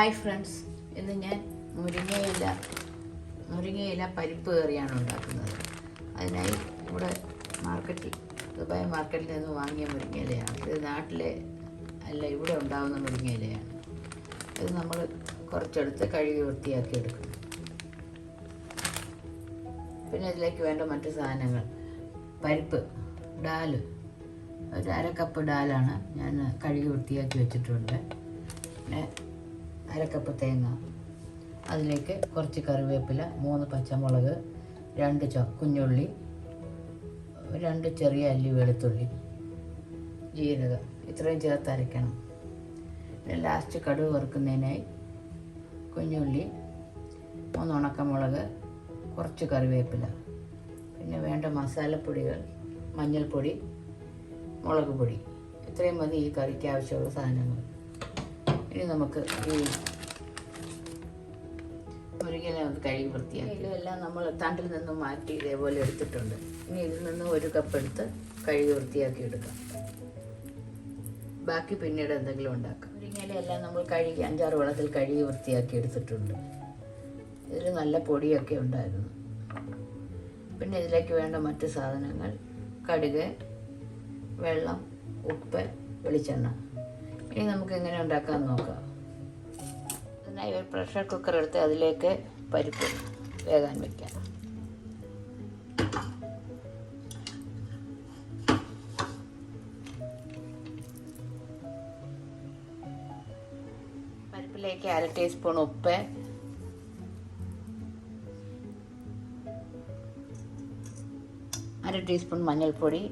Hi friends. ഇന്ന് ഞാൻ മുരിങ്ങയില മുരിങ്ങയില പരിപ്പ് കറിയാണ് ഉണ്ടാക്കുന്നത്. അതിനായി ഇവിടെ മാർക്കറ്റിൽ ദുബായ് മാർക്കറ്റിൽ നിന്ന് വാങ്ങിയ മുരിങ്ങയിലയാണ്. ഇത് നാട്ടിലെ അല്ല ഇവിടെ ഉണ്ടാകുന്ന മുരിങ്ങയിലയാണ്. ഇത് നമ്മൾ കുറച്ചെടുത്ത് കഴുകി വൃത്തിയാക്കി എടുക്കും പിന്നെ ഇതിലേക്ക് വേണ്ട മറ്റു സാധനങ്ങൾ. പരിപ്പ് ഡാൽ. ഒരു അര കപ്പ് ഡാലാണ് ഞാൻ കഴുകി വൃത്തിയാക്കി വെച്ചിട്ടുണ്ട്. പിന്നെ അര കപ്പ് തേങ്ങ. അതിലേക്ക് കുറച്ച് കറിവേപ്പില മൂന്ന് പച്ചമുളക് രണ്ട് ച കുഞ്ഞുള്ളി രണ്ട് ചെറിയ അല്ലി വെളുത്തുള്ളി ജീരകം. ഇത്രയും ചേർത്ത് അരയ്ക്കണം ലാസ്റ്റ് കടുക് വറുക്കുന്നതിനായി കുഞ്ഞുള്ളി മൂന്ന് ഉണക്കമുളക് കുറച്ച് കറിവേപ്പില. പിന്നെ വേണ്ട മസാലപ്പൊടികൾ മഞ്ഞൾപ്പൊടി മുളക് പൊടി. ഇത്രയും മതി ഈ കറിക്ക് ആവശ്യമുള്ള സാധനങ്ങൾ. ഇനി നമുക്ക് ഈ മുരുകനെ കഴുകി വൃത്തിയാക്കി. ഇതെല്ലാം നമ്മൾ തണ്ടിൽ നിന്നും മാറ്റി ഇതേപോലെ എടുത്തിട്ടുണ്ട്. ഇനി ഇതിൽ നിന്ന് ഒരു കപ്പ് എടുത്ത് കഴുകി വൃത്തിയാക്കി എടുക്കാം. ബാക്കി പിന്നീട് എന്തെങ്കിലും ഉണ്ടാക്കാം. മുരിങ്ങയിലെല്ലാം നമ്മൾ കഴുകി അഞ്ചാറ് വെള്ളത്തിൽ കഴുകി വൃത്തിയാക്കി എടുത്തിട്ടുണ്ട്. ഇതിൽ നല്ല പൊടിയൊക്കെ ഉണ്ടായിരുന്നു. പിന്നെ ഇതിലേക്ക് വേണ്ട മറ്റ് സാധനങ്ങൾ കടുക് വെള്ളം ഉപ്പ് വെളിച്ചെണ്ണ. ഇനി നമുക്ക് എങ്ങനെ ഉണ്ടാക്കാൻ നോക്കാം. അതിനായി ഒരു പ്രഷർ കുക്കർ എടുത്ത് അതിലേക്ക് പരിപ്പ് വേകാൻ വയ്ക്കാം പരിപ്പിലേക്ക് അര ടീസ്പൂൺ ഉപ്പ്. അര ടീസ്പൂൺ മഞ്ഞൾപ്പൊടി.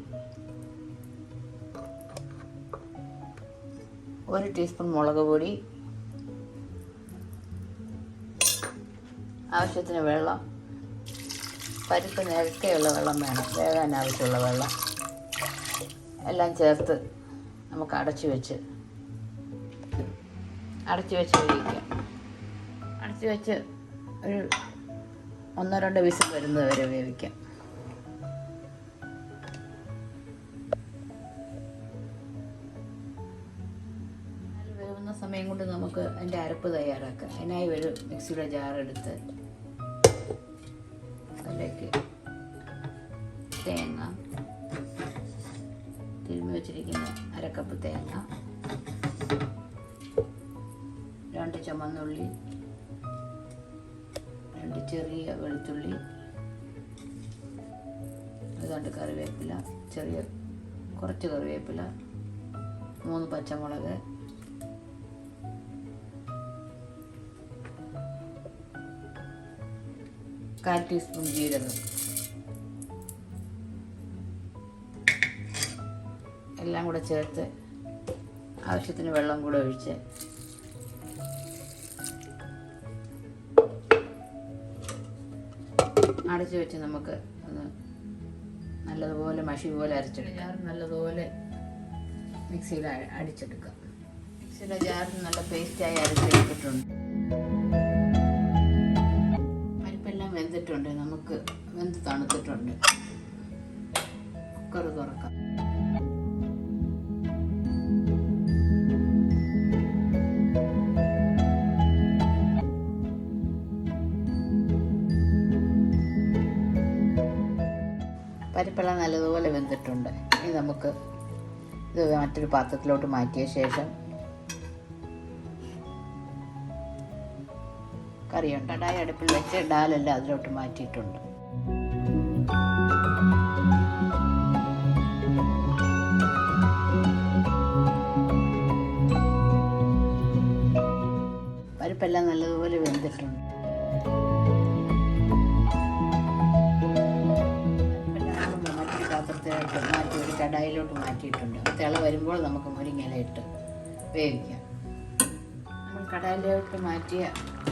ഒരു ടീസ്പൂൺ മുളക് പൊടി ആവശ്യത്തിന് വെള്ളം പരിപ്പ് നേരത്തെയുള്ള വെള്ളം വേണം വേകാൻ ആവശ്യമുള്ള വെള്ളം. എല്ലാം ചേർത്ത് നമുക്ക് അടച്ചു വെച്ച് അടച്ചു വെച്ച് വേവിക്കാം. അടച്ചു വെച്ച് ഒരു ഒന്നോ രണ്ടോ വിസിൽ വരുന്നത് വരെ വേവിക്കാം. സമയം കൊണ്ട് നമുക്ക് അതിന്റെ അരപ്പ് തയ്യാറാക്കാം. അതിനായി ഒരു മിക്സിയുടെ ജാർ എടുത്ത് അതിലേക്ക് തേങ്ങ തിരുമ്മി വെച്ചിരിക്കുന്ന അരക്കപ്പ് തേങ്ങ രണ്ട് ചമന്നുള്ളി രണ്ട് ചെറിയ വെളുത്തുള്ളി ഏതാണ്ട് കറിവേപ്പില ചെറിയ കുറച്ച് കറിവേപ്പില മൂന്ന് പച്ചമുളക് കാൽ ടീസ്പൂൺ ജീരകം. എല്ലാം കൂടെ ചേർത്ത് ആവശ്യത്തിന് വെള്ളം കൂടെ ഒഴിച്ച് അടച്ചു വെച്ച് നമുക്ക് ഒന്ന് നല്ലതുപോലെ മഷി പോലെ അരച്ചെടുക്കാം. ജാർ നല്ലതുപോലെ മിക്സിയിൽ അടിച്ചെടുക്കാം. മിക്സിയുടെ ജാറിൽ നല്ല പേസ്റ്റായി അരച്ചെടുത്തിട്ടുണ്ട്. വെന്തിട്ടുണ്ട്. നമുക്ക് വെന്ത് തണുത്തിട്ടുണ്ട്. കുക്കർ തുറക്കാം. പരിപ്പെല്ലാം നല്ലതുപോലെ വെന്തിട്ടുണ്ട്. ഇനി നമുക്ക് ഇത് മറ്റൊരു പാത്രത്തിലോട്ട് മാറ്റിയ ശേഷം കറിയുണ്ട്. കടായി അടുപ്പിൽ വെച്ച് ഡാലെല്ലാം അതിലോട്ട് മാറ്റിയിട്ടുണ്ട്. പരിപ്പെല്ലാം നല്ലതുപോലെ വെന്തിട്ടുണ്ട്. മാറ്റി ഒരു കടായിലോട്ട് മാറ്റിയിട്ടുണ്ട്. തിള വരുമ്പോൾ നമുക്ക് മുരിങ്ങല ഇട്ട് വേവിക്കാം. കടായിലോട്ട് മാറ്റിയ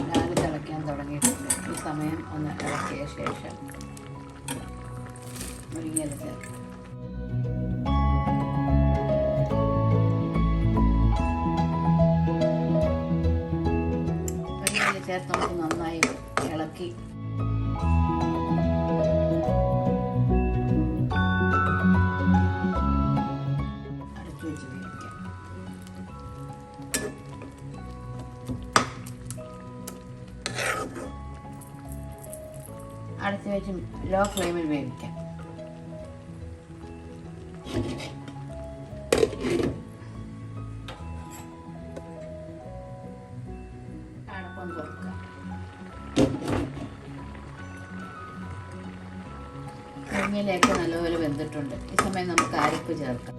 ഡാൽ തിളയ്ക്കാൻ തുടങ്ങിയിട്ടുണ്ട്. ഈ സമയം ഒന്ന് ഇളക്കിയ ശേഷം മുരിങ്ങരുത് ചേർത്ത് നമുക്ക് നന്നായി ഇളക്കി. അടച്ച് വെച്ച് ലോ ഫ്ലെയിമിൽ വേവിക്കാം. അടപ്പം നല്ലപോലെ വെന്തിട്ടുണ്ട്. ഈ സമയം നമുക്ക് അരപ്പ് ചേർക്കാം.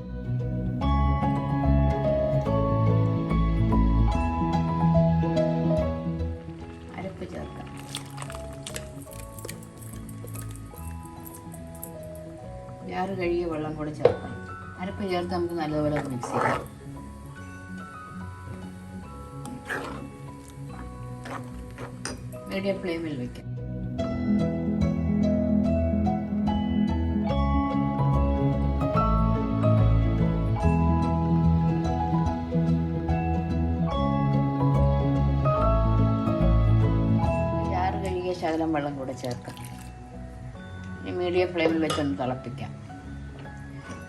ജാറ് കഴുകിയ വെള്ളം കൂടെ ചേർക്കണം. അരപ്പ് ചേർത്ത് നമുക്ക് നല്ലപോലെ മിക്സ് ചെയ്യാം. മീഡിയം ഫ്ലെയിമിൽ വെക്കാം. ശകലം വെള്ളം കൂടെ ചേർക്കാം. ഇനി മീഡിയം ഫ്ലെയിമിൽ വെച്ചൊന്ന് തിളപ്പിക്കാം.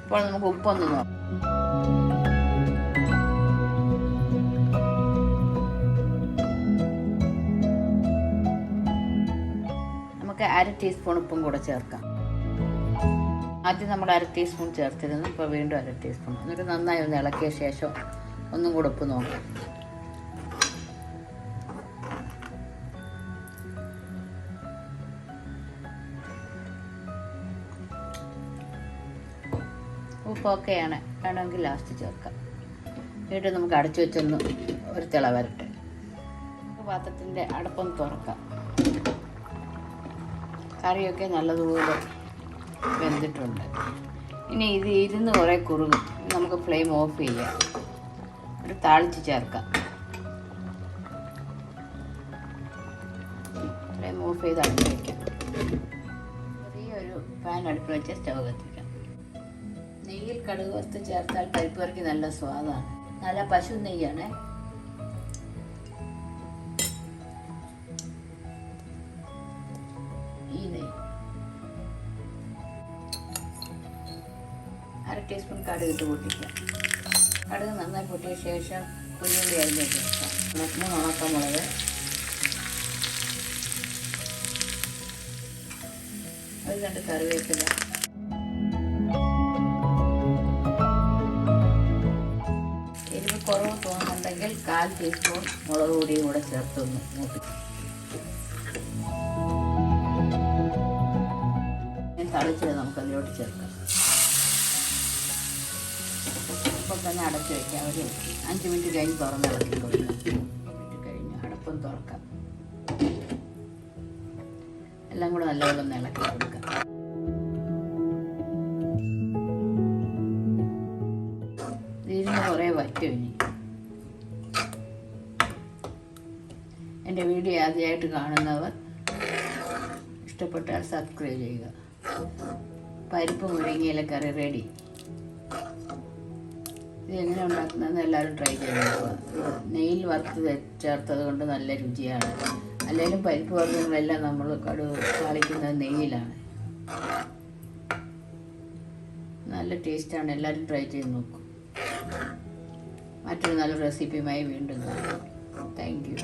ഇപ്പോൾ നമുക്ക് ഉപ്പൊന്ന് നോക്കാം. നമുക്ക് അര ടീസ്പൂൺ ഉപ്പും കൂടെ ചേർക്കാം. ആദ്യം നമ്മൾ അര ടീസ്പൂൺ ചേർത്തിരുന്നു ഇപ്പോൾ വീണ്ടും അര ടീസ്പൂൺ. എന്നിട്ട് നന്നായി ഒന്ന് ഇളക്കിയ ശേഷം ഒന്നും കൂടെ ഉപ്പ് നോക്കാം. ഉപ്പൊക്കെയാണ് വേണമെങ്കിൽ ലാസ്റ്റ് ചേർക്കാം. വീണ്ടും നമുക്ക് അടച്ചു വെച്ചൊന്ന് ഒരു തിള വരട്ടെ. പാത്രത്തിന്റെ അടപ്പം തുറക്കാം. കറിയൊക്കെ നല്ലതുപോലെ വെന്തിട്ടുണ്ട്. ഇനി ഇത് ഇരുന്ന് കുറേ കുറുകും. നമുക്ക് ഫ്ലെയിം ഓഫ് ചെയ്യാം. ഒരു താളിച്ച് ചേർക്കാം. ഫ്ലെയിം ഓഫ് ചെയ്ത് അടുപ്പ് വയ്ക്കാം ചെറിയൊരു പാൻ അടുപ്പ് വെച്ച് സ്റ്റവ് കത്തിക്കാം നെയ്യിൽ കടുക് വറുത്ത് ചേർത്താൽ പരിപ്പ് നല്ല സ്വാദാണ്. നല്ല പശു നെയ്യാണ്. ഈ നെയ്യ്. അര ടീസ്പൂൺ കടുക് ഇട്ട് പൊട്ടിക്കാം കടുക് നന്നായി പൊട്ടിയ ശേഷം കുഞ്ഞുള്ളി അരിഞ്ഞ് ചേർക്കാം മൂന്ന് ഉണക്കമുളക്. ഒരു രണ്ട് കറിവേപ്പില. ടീസ്പൂൺ മുളക് പൊടിയും കൂടെ ചേർത്തൊന്ന് ഞാൻ തളിച്ചത് നമുക്ക് അതിലോട്ട് ചേർക്കാം. ഇപ്പം തന്നെ അടച്ചു വയ്ക്കാം ഒരു അഞ്ച് മിനിറ്റ് കഴിഞ്ഞ് തുറന്ന് ഇളക്കി കൊടുക്കാം. മിനിറ്റ് കഴിഞ്ഞ് തുറക്കാം. എല്ലാം കൂടെ നല്ലപോലെ ഒന്ന് ഇളക്കി കൊടുക്കാം. ഇതിന് കുറേ വറ്റും ഇനി. എന്റെ വീഡിയോ ആദ്യമായിട്ട് കാണുന്നവർ ഇഷ്ടപ്പെട്ടാൽ സബ്സ്ക്രൈബ് ചെയ്യുക. പരിപ്പ് മുരിങ്ങയില കറി റെഡി ഇത് എങ്ങനെ ഉണ്ടാക്കുന്നതെന്ന് എല്ലാവരും ട്രൈ ചെയ്ത് നോക്കുക. നെയ്യിൽ വറുത്ത് ചേർത്തത് കൊണ്ട് നല്ല രുചിയാണ്. അല്ലെങ്കിലും പരിപ്പ് വർഗങ്ങളെല്ലാം നമ്മൾ കടു താളിക്കുന്നത് നെയ്യിലാണ്. നല്ല ടേസ്റ്റാണ് എല്ലാവരും ട്രൈ ചെയ്ത് നോക്കും. മറ്റൊരു നല്ല റെസിപ്പിയുമായി വീണ്ടും കാണാം. താങ്ക് യു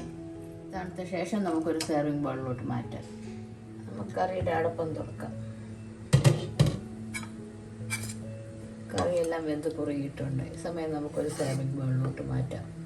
തണുത്ത ശേഷം നമുക്കൊരു സെർവിങ് ബൗളിലോട്ട് മാറ്റാം. നമുക്ക് കറിയുടെ അടപ്പം തുറക്കാം. കറിയെല്ലാം വെന്ത് കുറുകിയിട്ടുണ്ട്. ഈ സമയം നമുക്കൊരു സെർവിങ് ബൗളിലോട്ട് മാറ്റാം.